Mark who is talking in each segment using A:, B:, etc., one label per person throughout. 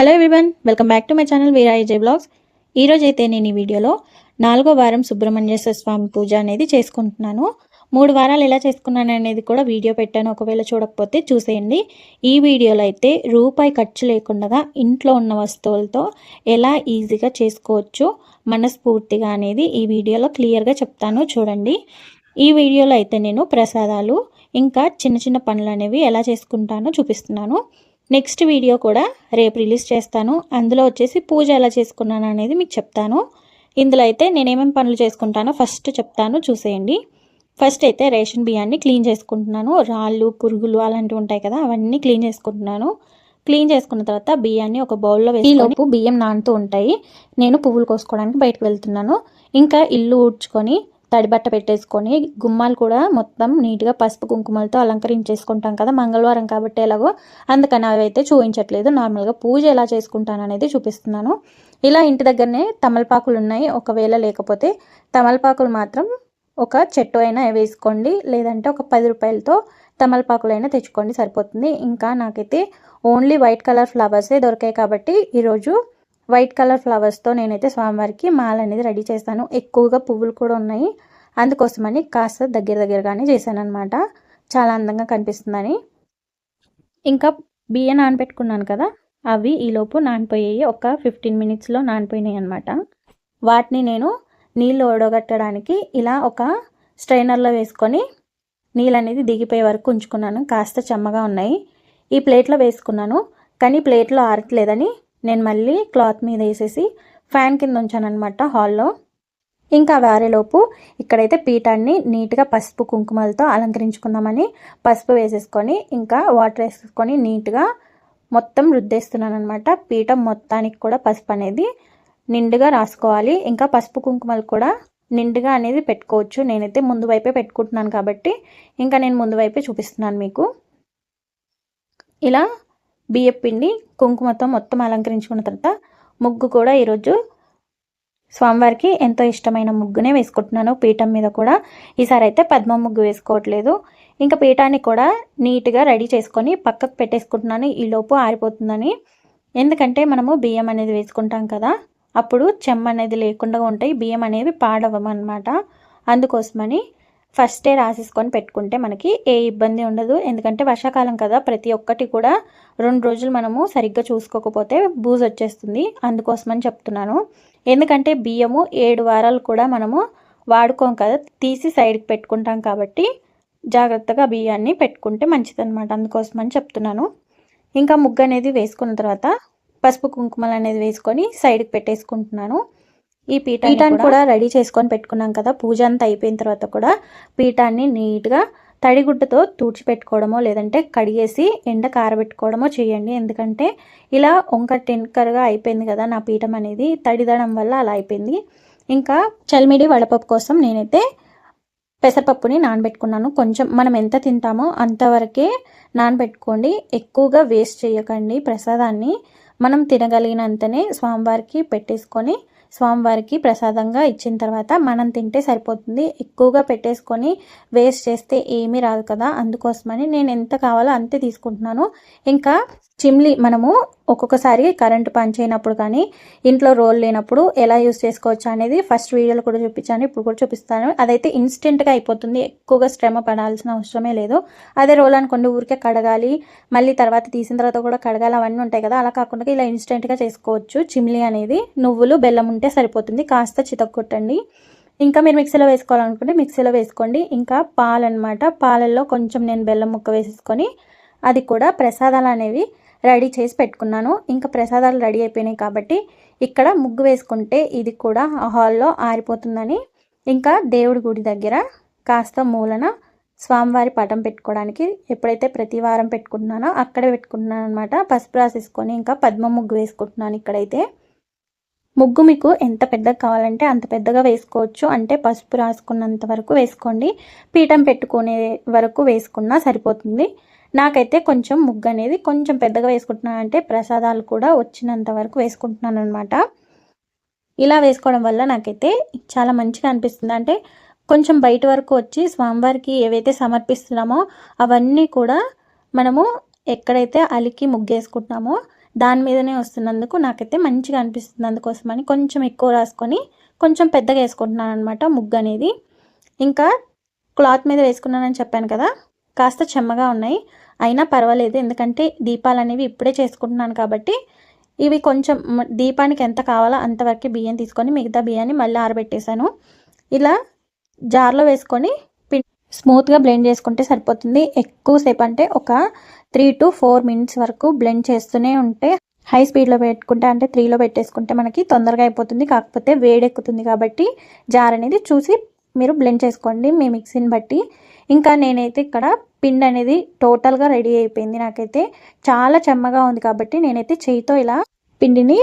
A: Hello everyone welcome back to my channel వీరాయిజే blogs ఈరోజు అయితే నేను ఈ వీడియోలో నాలుగో వారం సుబ్రహ్మణ్యేశ్వర స్వామి పూజ అనేది చేసుకుంటున్నాను. మూడు వారాలు ఎలా చేసుకున్నాను అనేది కూడా వీడియో పెట్టాను. ఒకవేళ చూడకపోతే చూసేయండి. ఈ వీడియోలో అయితే రూపాయి ఖర్చు లేకుండా ఇంట్లో ఉన్న వస్తువులతో ఎలా ఈజీగా చేసుకోవచ్చు మనస్ఫూర్తిగా అనేది ఈ వీడియోలో క్లియర్గా చెప్తాను. చూడండి. ఈ వీడియోలో అయితే నేను ప్రసాదాలు ఇంకా చిన్న చిన్న పనులు అనేవి ఎలా చేసుకుంటానో చూపిస్తున్నాను. నెక్స్ట్ వీడియో కూడా రేపు రిలీజ్ చేస్తాను. అందులో వచ్చేసి పూజ ఎలా చేసుకున్నాను అనేది మీకు చెప్తాను. ఇందులో అయితే నేనేమేమి పనులు చేసుకుంటానో ఫస్ట్ చెప్తాను చూసేయండి. ఫస్ట్ అయితే రేషన్ బియ్యాన్ని క్లీన్ చేసుకుంటున్నాను. రాళ్ళు పురుగులు అలాంటివి ఉంటాయి కదా అవన్నీ క్లీన్ చేసుకుంటున్నాను. క్లీన్ చేసుకున్న తర్వాత బియ్యాన్ని ఒక బౌల్లో వేసి లోపు బియ్యం నానుతూ ఉంటాయి. నేను పువ్వులు కోసుకోవడానికి బయటకు వెళ్తున్నాను. ఇంకా ఇల్లు ఊడ్చుకొని తడిబట్ట పెట్టేసుకొని గుమ్మాలు కూడా మొత్తం నీట్గా పసుపు కుంకుమలతో అలంకరించేసుకుంటాం కదా మంగళవారం కాబట్టి ఎలాగో. అందుకని అవి అయితే చూపించట్లేదు. నార్మల్గా పూజ ఎలా చేసుకుంటాను అనేది చూపిస్తున్నాను. ఇలా ఇంటి దగ్గరనే తమలపాకులు ఉన్నాయి. ఒకవేళ లేకపోతే తమలపాకులు మాత్రం ఒక చెట్టు అయినా వేసుకోండి. లేదంటే ఒక పది రూపాయలతో తమలపాకులు అయినా తెచ్చుకోండి. సరిపోతుంది. ఇంకా నాకైతే ఓన్లీ వైట్ కలర్ ఫ్లవర్సే దొరికాయి కాబట్టి ఈరోజు వైట్ కలర్ ఫ్లవర్స్తో నేనైతే స్వామివారికి మాల అనేది రెడీ చేస్తాను. ఎక్కువగా పువ్వులు కూడా ఉన్నాయి. అందుకోసమని కాస్త దగ్గర దగ్గరగానే చేశాను చాలా అందంగా కనిపిస్తుందని. ఇంకా బియ్యం నానబెట్టుకున్నాను కదా అవి ఈలోపు నానిపోయాయి ఒక ఫిఫ్టీన్ మినిట్స్లో నానిపోయినాయి అనమాట వాటిని నేను నీళ్ళు ఓడగట్టడానికి ఇలా ఒక స్ట్రైనర్లో వేసుకొని నీళ్ళు అనేది దిగిపోయే వరకు ఉంచుకున్నాను. కాస్త చెమ్మగా ఉన్నాయి. ఈ ప్లేట్లో వేసుకున్నాను కానీ ప్లేట్లో ఆరట్లేదని నేను మళ్ళీ క్లాత్ మీద వేసేసి ఫ్యాన్ కింద ఉంచాను అనమాట హాల్లో. ఇంకా వారేలోపు ఇక్కడైతే పీఠాన్ని నీట్గా పసుపు కుంకుమలతో అలంకరించుకుందామని పసుపు వేసేసుకొని ఇంకా వాటర్ వేసేసుకొని నీట్గా మొత్తం రుద్దేస్తున్నాను అనమాట పీఠం మొత్తానికి కూడా పసుపు అనేది నిండుగా రాసుకోవాలి. ఇంకా పసుపు కుంకుమలు కూడా నిండుగా అనేది పెట్టుకోవచ్చు. నేనైతే ముందు వైపే పెట్టుకుంటున్నాను కాబట్టి ఇంకా నేను ముందు వైపే చూపిస్తున్నాను మీకు. ఇలా బియ్యం పిండి కుంకుమతో మొత్తం అలంకరించుకున్న తర్వాత ముగ్గు కూడా ఈరోజు స్వామివారికి ఎంతో ఇష్టమైన ముగ్గునే వేసుకుంటున్నాను. పీఠం మీద కూడా ఈసారి అయితే పద్మ ముగ్గు వేసుకోవట్లేదు. ఇంకా పీఠాన్ని కూడా నీట్గా రెడీ చేసుకొని పక్కకు పెట్టేసుకుంటున్నాను. ఈలోపు ఆరిపోతుందని. ఎందుకంటే మనము బియ్యం అనేది వేసుకుంటాం కదా అప్పుడు చెమ్మ అనేది లేకుండా ఉంటాయి. బియ్యం అనేవి పాడవమన్నమాట. అందుకోసమని ఫస్టే రాసేసుకొని పెట్టుకుంటే మనకి ఏ ఇబ్బంది ఉండదు. ఎందుకంటే వర్షాకాలం కదా ప్రతి ఒక్కటి కూడా రెండు రోజులు మనము సరిగ్గా చూసుకోకపోతే బూజు వచ్చేస్తుంది. అందుకోసమని చెప్తున్నాను. ఎందుకంటే బియ్యము ఏడు వారాలు కూడా మనము వాడుకోం కదా తీసి సైడ్కి పెట్టుకుంటాం కాబట్టి జాగ్రత్తగా బియ్యాన్ని పెట్టుకుంటే మంచిదన్నమాట. అందుకోసమని చెప్తున్నాను. ఇంకా ముగ్గు అనేది వేసుకున్న తర్వాత పసుపు కుంకుమలు అనేది వేసుకొని సైడ్కి పెట్టేసుకుంటున్నాను. ఈ పీఠాన్ని కూడా రెడీ చేసుకొని పెట్టుకున్నాం కదా పూజ అంతా అయిపోయిన తర్వాత కూడా పీఠాన్ని నీట్గా తడిగుడ్డతో తుడిచిపెట్టుకోవడమో లేదంటే కడిగేసి ఎండ కారబెట్టుకోవడమో చేయండి. ఎందుకంటే ఇలా వంక టెన్కర్గా అయిపోయింది కదా నా పీఠం అనేది తడిదడం వల్ల అలా అయిపోయింది. ఇంకా చల్మిడి వడపప్పు కోసం నేనైతే పెసరపప్పుని నానబెట్టుకున్నాను. కొంచెం మనం ఎంత తింటామో అంతవరకే నానబెట్టుకోండి. ఎక్కువగా వేస్ట్ చేయకండి ప్రసాదాన్ని. మనం తినగలిగినంతనే స్వామివారికి పెట్టేసుకొని స్వామివారికి ప్రసాదంగా ఇచ్చిన తర్వాత మనం తింటే సరిపోతుంది. ఎక్కువగా పెట్టేసుకొని వేస్ట్ చేస్తే ఏమీ రాదు కదా. అందుకోసమని నేను ఎంత కావాలో అంతే తీసుకుంటున్నాను. ఇంకా చిమ్లీ మనము ఒక్కొక్కసారి కరెంటు పని చేయనప్పుడు కానీ ఇంట్లో రోల్ లేనప్పుడు ఎలా యూస్ చేసుకోవచ్చు అనేది ఫస్ట్ వీడియోలో కూడా చూపించాను. ఇప్పుడు కూడా చూపిస్తాను. అదైతే ఇన్స్టెంట్గా అయిపోతుంది. ఎక్కువగా శ్రమ పడాల్సిన అవసరమే లేదు. అదే రోల్ అనుకోండి ఊరికే కడగాలి. మళ్ళీ తర్వాత తీసిన తర్వాత కూడా కడగాలి. అవన్నీ ఉంటాయి కదా. అలా కాకుండా ఇలా ఇన్స్టెంట్గా చేసుకోవచ్చు. చిమ్లీ అనేది నువ్వులు బెల్లం ఉంటే సరిపోతుంది. కాస్త చితక్కొట్టండి. ఇంకా మీరు మిక్సీలో వేసుకోవాలనుకుంటే మిక్సీలో వేసుకోండి. ఇంకా పాలు అనమాట పాలల్లో కొంచెం నేను బెల్లం ముక్క వేసేసుకొని అది కూడా ప్రసాదాలు అనేవి రెడీ చేసి పెట్టుకున్నాను. ఇంకా ప్రసాదాలు రెడీ అయిపోయినాయి కాబట్టి ఇక్కడ ముగ్గు వేసుకుంటే ఇది కూడా హాల్లో ఆరిపోతుందని. ఇంకా దేవుడి గుడి దగ్గర కాస్త మూలన స్వామివారి పటం పెట్టుకోవడానికి ఎప్పుడైతే ప్రతి వారం పెట్టుకుంటున్నానో అక్కడే పెట్టుకుంటున్నాను అనమాట పసుపు రాసేసుకొని ఇంకా పద్మ ముగ్గు వేసుకుంటున్నాను ఇక్కడైతే. ముగ్గు మీకు ఎంత పెద్దగా కావాలంటే అంత పెద్దగా వేసుకోవచ్చు. అంటే పసుపు రాసుకున్నంత వరకు వేసుకోండి. పీఠం పెట్టుకునే వరకు వేసుకున్నా సరిపోతుంది. నాకైతే కొంచెం ముగ్గు అనేది కొంచెం పెద్దగా వేసుకుంటున్నాను. అంటే ప్రసాదాలు కూడా వచ్చినంత వరకు వేసుకుంటున్నాను అనమాట ఇలా వేసుకోవడం వల్ల నాకైతే చాలా మంచిగా అనిపిస్తుంది. అంటే కొంచెం బయట వరకు వచ్చి స్వామివారికి ఏవైతే సమర్పిస్తున్నామో అవన్నీ కూడా మనము ఎక్కడైతే అలికి ముగ్గేసుకుంటున్నామో దాని మీదనే వస్తున్నందుకు నాకైతే మంచిగా అనిపిస్తుంది అందుకోసమని కొంచెం ఎక్కువ రాసుకొని కొంచెం పెద్దగా వేసుకుంటున్నాను అనమాట ముగ్గు అనేది. ఇంకా క్లాత్ మీద వేసుకున్నానని చెప్పాను కదా కాస్త చెమ్మగా ఉన్నాయి. అయినా పర్వాలేదు ఎందుకంటే దీపాలు అనేవి ఇప్పుడే చేసుకుంటున్నాను కాబట్టి ఇవి కొంచెం దీపానికి ఎంత కావాలో అంతవరకు బియ్యం తీసుకొని మిగతా బియ్యాన్ని మళ్ళీ ఆరబెట్టేశాను. ఇలా జార్లో వేసుకొని స్మూత్గా బ్లెండ్ చేసుకుంటే సరిపోతుంది. ఎక్కువసేపు అంటే ఒక త్రీ టు ఫోర్ మినిట్స్ వరకు బ్లెండ్ చేస్తూనే ఉంటే హై స్పీడ్లో పెట్టుకుంటే అంటే త్రీలో పెట్టేసుకుంటే మనకి తొందరగా అయిపోతుంది. కాకపోతే వేడెక్కుతుంది కాబట్టి జార్ అనేది చూసి మీరు బ్లెండ్ చేసుకోండి మీ మిక్సీని బట్టి. ఇంకా నేనైతే ఇక్కడ పిండి అనేది టోటల్గా రెడీ అయిపోయింది నాకైతే. చాలా చెమ్మగా ఉంది కాబట్టి నేనైతే చేయితో ఇలా పిండిని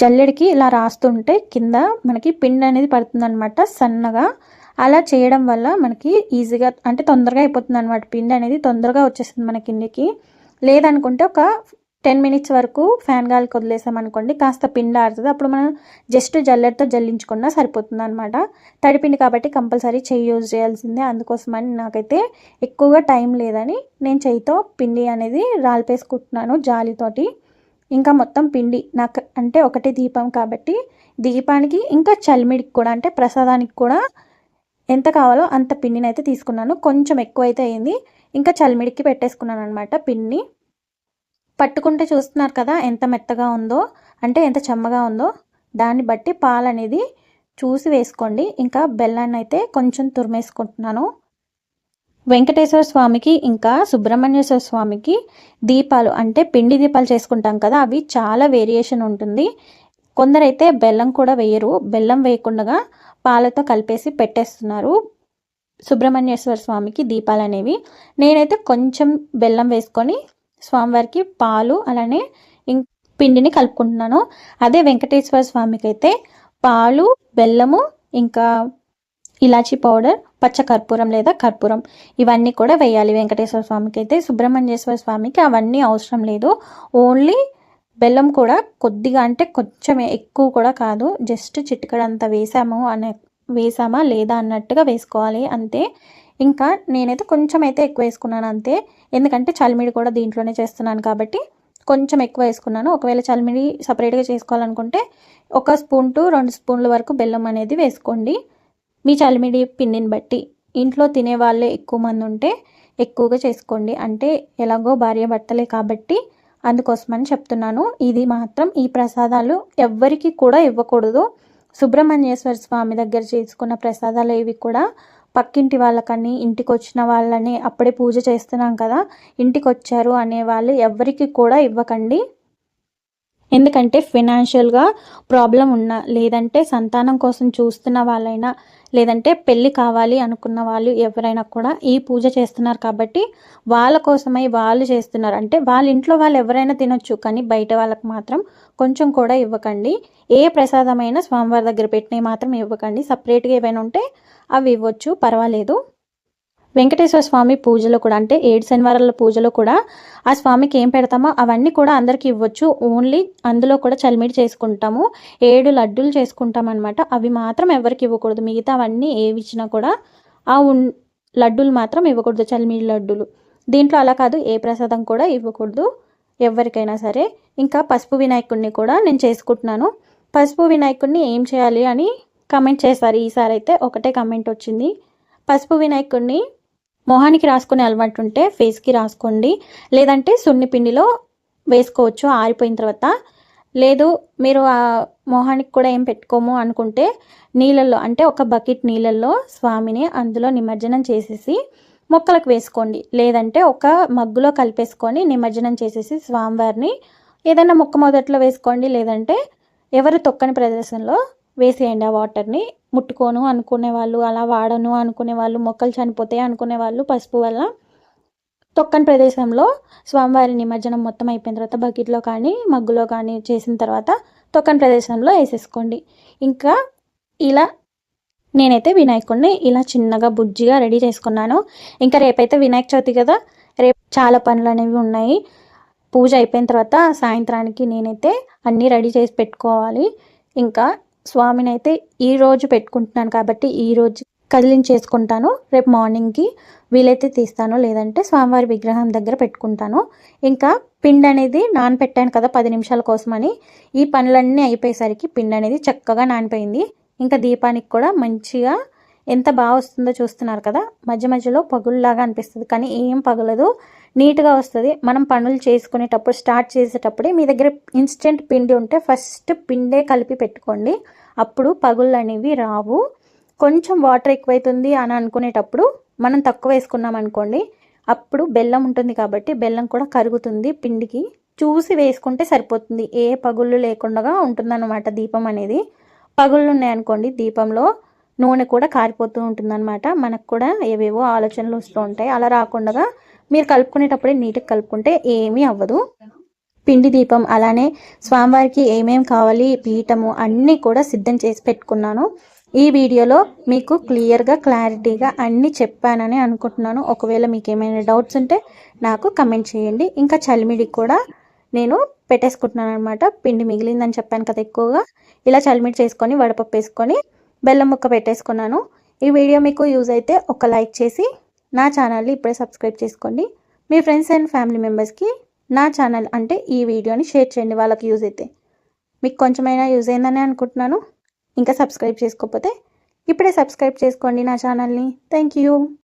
A: జల్లెడికి ఇలా రాస్తుంటే కింద మనకి పిండి అనేది పడుతుందనమాట సన్నగా. అలా చేయడం వల్ల మనకి ఈజీగా అంటే తొందరగా అయిపోతుంది అనమాట పిండి అనేది తొందరగా వచ్చేస్తుంది మన కిందికి. లేదనుకుంటే ఒక టెన్ మినిట్స్ వరకు ఫ్యాన్ గాలికి వదిలేసామనుకోండి కాస్త పిండి ఆడుతుంది అప్పుడు మనం జస్ట్ జల్లెడతో జల్లించుకున్నా సరిపోతుంది అనమాట తడిపిండి కాబట్టి కంపల్సరీ చెయ్యి యూజ్ చేయాల్సిందే. అందుకోసమని నాకైతే ఎక్కువగా టైం లేదని నేను చెయ్యితో పిండి అనేది రాలిపేసుకుంటున్నాను జాలితోటి. ఇంకా మొత్తం పిండి నాకు అంటే ఒకటి దీపం కాబట్టి దీపానికి ఇంకా చలిమిడికి కూడా అంటే ప్రసాదానికి కూడా ఎంత కావాలో అంత పిండిని అయితే తీసుకున్నాను. కొంచెం ఎక్కువ అయితే అయింది. ఇంకా చలిమిడికి పెట్టేసుకున్నాను అనమాట పిండిని పట్టుకుంటే చూస్తున్నారు కదా ఎంత మెత్తగా ఉందో అంటే ఎంత చెమ్మగా ఉందో. దాన్ని బట్టి పాలు అనేది చూసి వేసుకోండి. ఇంకా బెల్లాన్ని అయితే కొంచెం తురిమేసుకుంటున్నాను. వెంకటేశ్వర స్వామికి ఇంకా సుబ్రహ్మణ్యేశ్వర స్వామికి దీపాలు అంటే పిండి దీపాలు చేసుకుంటాం కదా అవి చాలా వేరియేషన్ ఉంటుంది. కొందరైతే బెల్లం కూడా వేయరు. బెల్లం వేయకుండా పాలతో కలిపేసి పెట్టేస్తున్నారు. సుబ్రహ్మణ్యేశ్వర స్వామికి దీపాలు అనేవి నేనైతే కొంచెం బెల్లం వేసుకొని స్వామివారికి పాలు అలానే పిండిని కలుపుకుంటున్నాను. అదే వెంకటేశ్వర స్వామికి అయితే పాలు బెల్లము ఇంకా ఇలాచీ పౌడర్ పచ్చ కర్పూరం లేదా కర్పూరం ఇవన్నీ కూడా వేయాలి. వెంకటేశ్వర స్వామికి అయితే సుబ్రహ్మణ్యేశ్వర స్వామికి అవన్నీ అవసరం లేదు. ఓన్లీ బెల్లం కూడా కొద్దిగా అంటే కొంచెం ఎక్కువ కూడా కాదు. జస్ట్ చిటికడంత వేసాము అనే వేసామా లేదా అన్నట్టుగా వేసుకోవాలి అంతే. ఇంకా నేనైతే కొంచెం అయితే ఎక్కువ వేసుకున్నాను అంతే. ఎందుకంటే చలిమిడి కూడా దీంట్లోనే చేస్తున్నాను కాబట్టి కొంచెం ఎక్కువ వేసుకున్నాను. ఒకవేళ చలిమిడి సపరేట్గా చేసుకోవాలనుకుంటే ఒక స్పూన్ టు రెండు స్పూన్ల వరకు బెల్లం అనేది వేసుకోండి. మీ చలిమిడి పిండిని బట్టి. ఇంట్లో తినే వాళ్ళే ఎక్కువ మంది ఉంటే ఎక్కువగా చేసుకోండి. అంటే ఎలాగో భార్య భర్తలే కాబట్టి అందుకోసమని చెప్తున్నాను. ఇది మాత్రం ఈ ప్రసాదాలు ఎవ్వరికి కూడా ఇవ్వకూడదు. సుబ్రహ్మణ్యేశ్వర స్వామి దగ్గర చేసుకున్న ప్రసాదాలు ఇవి కూడా పక్కింటి వాళ్ళకని ఇంటికి వచ్చిన వాళ్ళని అప్పుడే పూజ చేస్తున్నాం కదా ఇంటికి వచ్చారు అనే వాళ్ళు ఎవరికి కూడా ఇవ్వకండి. ఎందుకంటే ఫినాన్షియల్గా ప్రాబ్లం ఉన్న లేదంటే సంతానం కోసం చూస్తున్న వాళ్ళైనా లేదంటే పెళ్ళి కావాలి అనుకున్న వాళ్ళు ఎవరైనా కూడా ఈ పూజ చేస్తున్నారు కాబట్టి వాళ్ళ కోసమై వాళ్ళు చేస్తున్నారు. అంటే వాళ్ళ ఇంట్లో వాళ్ళు ఎవరైనా తినొచ్చు కానీ బయట వాళ్ళకి మాత్రం కొంచెం కూడా ఇవ్వకండి. ఏ ప్రసాదమైన స్వామివారి దగ్గర పెట్టినవి మాత్రం ఇవ్వకండి. సపరేట్గా ఏవైనా ఉంటే అవి ఇవ్వచ్చు పర్వాలేదు. వెంకటేశ్వర స్వామి పూజలో కూడా అంటే ఏడు శనివారాల పూజలో కూడా ఆ స్వామికి ఏం పెడతామో అవన్నీ కూడా అందరికీ ఇవ్వచ్చు. ఓన్లీ అందులో కూడా చలిమిడి చేసుకుంటాము. ఏడు లడ్డూలు చేసుకుంటాం అనమాట అవి మాత్రం ఎవరికి ఇవ్వకూడదు. మిగతా అవన్నీ ఏవి ఇచ్చినా కూడా ఆ ఉన్ లడ్డూలు మాత్రం ఇవ్వకూడదు. చలిమిడి లడ్డూలు. దీంట్లో అలా కాదు. ఏ ప్రసాదం కూడా ఇవ్వకూడదు. ఎవరికైనా సరే. ఇంకా పసుపు వినాయకుడిని కూడా నేను చేసుకుంటున్నాను. పసుపు వినాయకుడిని ఏం చేయాలి అని కమెంట్ చేశారు. ఈసారి అయితే ఒకటే కమెంట్ వచ్చింది. పసుపు వినాయకుడిని మొహానికి రాసుకునే అలవాటు ఉంటే ఫేస్కి రాసుకోండి. లేదంటే సున్ని పిండిలో వేసుకోవచ్చు ఆరిపోయిన తర్వాత. లేదు మీరు ఆ మొహానికి కూడా ఏం పెట్టుకోము అనుకుంటే నీళ్ళల్లో అంటే ఒక బకెట్ నీళ్ళల్లో స్వామిని అందులో నిమజ్జనం చేసేసి మొక్కలకు వేసుకోండి. లేదంటే ఒక మగ్గులో కలిపేసుకొని నిమజ్జనం చేసేసి స్వామివారిని ఏదైనా మొక్క మొదట్లో వేసుకోండి. లేదంటే ఎవరు తొక్కని ప్రదేశంలో వేసేయండి ఆ వాటర్ని. ముట్టుకోను అనుకునే వాళ్ళు అలా వాడను అనుకునే వాళ్ళు మొక్కలు చనిపోతాయి అనుకునే వాళ్ళు పసుపు వల్ల. తొక్కని ప్రదేశంలో స్వామివారి నిమజ్జనం మొత్తం అయిపోయిన తర్వాత బకెట్లో కానీ మగ్గులో కానీ చేసిన తర్వాత తొక్కని ప్రదేశంలో వేసేసుకోండి. ఇంకా ఇలా నేనైతే వినాయకుడిని ఇలా చిన్నగా బుజ్జిగా రెడీ చేసుకున్నాను. ఇంకా రేపైతే వినాయక చవితి కదా రేపు చాలా పనులు అనేవి ఉన్నాయి. పూజ అయిపోయిన తర్వాత సాయంత్రానికి నేనైతే అన్నీ రెడీ చేసి పెట్టుకోవాలి. ఇంకా స్వామిని అయితే ఈరోజు పెట్టుకుంటున్నాను కాబట్టి ఈరోజు కదిలించేసుకుంటాను. రేపు మార్నింగ్కి వీలైతే తీస్తాను. లేదంటే స్వామివారి విగ్రహం దగ్గర పెట్టుకుంటాను. ఇంకా పిండి అనేది నానపెట్టాను కదా పది నిమిషాల కోసమని. ఈ పనులన్నీ అయిపోయేసరికి పిండి అనేది చక్కగా నానిపోయింది. ఇంకా దీపానికి కూడా మంచిగా ఎంత బాగా వస్తుందో చూస్తున్నారు కదా? మధ్య మధ్యలో పగుల్లాగా అనిపిస్తుంది. కానీ ఏం పగలదు. నీట్గా వస్తుంది. మనం పనులు చేసుకునేటప్పుడు స్టార్ట్ చేసేటప్పుడే మీ దగ్గర ఇన్స్టెంట్ పిండి ఉంటే ఫస్ట్ పిండే కలిపి పెట్టుకోండి. అప్పుడు పగుళ్ళు అనేవి రావు. కొంచెం వాటర్ ఎక్కువైతుంది అని అనుకునేటప్పుడు మనం తక్కువ వేసుకున్నాం అనుకోండి అప్పుడు బెల్లం ఉంటుంది కాబట్టి బెల్లం కూడా కరుగుతుంది పిండికి. చూసి వేసుకుంటే సరిపోతుంది. ఏ పగుళ్ళు లేకుండా ఉంటుందన్నమాట దీపం అనేది. పగుళ్ళు ఉన్నాయనుకోండి దీపంలో నూనె కూడా కారిపోతూ ఉంటుందన్నమాట. మనకు కూడా ఏవేవో ఆలోచనలు వస్తూ ఉంటాయి. అలా రాకుండా మీరు కలుపుకునేటప్పుడే నీట్గా కలుపుకుంటే ఏమీ అవ్వదు. పిండి దీపం అలానే స్వామివారికి ఏమేమి కావాలి పీఠము అన్నీ కూడా సిద్ధం చేసి పెట్టుకున్నాను. ఈ వీడియోలో మీకు క్లియర్గా క్లారిటీగా అన్నీ చెప్పానని అనుకుంటున్నాను. ఒకవేళ మీకు ఏమైనా డౌట్స్ ఉంటే నాకు కమెంట్ చేయండి. ఇంకా చలిమిడికి కూడా నేను పెట్టేసుకుంటున్నాను అనమాట పిండి మిగిలిందని చెప్పాను కదా ఎక్కువగా. ఇలా చలిమిడి చేసుకొని వడపప్పు వేసుకొని బెల్లం ముక్క పెట్టేసుకున్నాను. ఈ వీడియో మీకు యూజ్ అయితే ఒక లైక్ చేసి నా ఛానల్ని ఇప్పుడే సబ్స్క్రైబ్ చేసుకోండి. మీ ఫ్రెండ్స్ అండ్ ఫ్యామిలీ మెంబర్స్కి నా ఛానల్ అంటే ఈ వీడియోని షేర్ చేయండి వాళ్ళకి యూజ్ అయితే. మీకు కొంచెమైనా యూజ్ అయిందని అనుకుంటున్నాను. ఇంకా సబ్స్క్రైబ్ చేసుకోకపోతే ఇప్పుడే సబ్స్క్రైబ్ చేసుకోండి నా ఛానల్ని. Thank you.